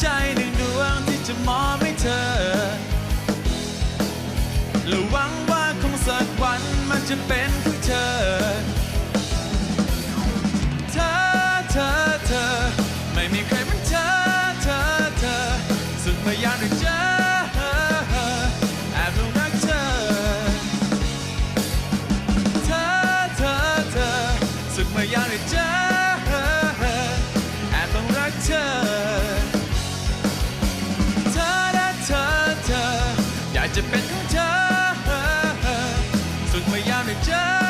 ใจหนึ่งดวงที่จะมอบให้เธอ และหวังว่าคงสักวันมันจะเป็นของเธอ เธอ เธอ เธอ ไม่มีใครเหมือนเธอ เธอ เธอ สุดพยายามได้เจอแอบหลงรักเธอ เธอ เธอ เธอ สุดพยายามได้เจอ 怎么样的真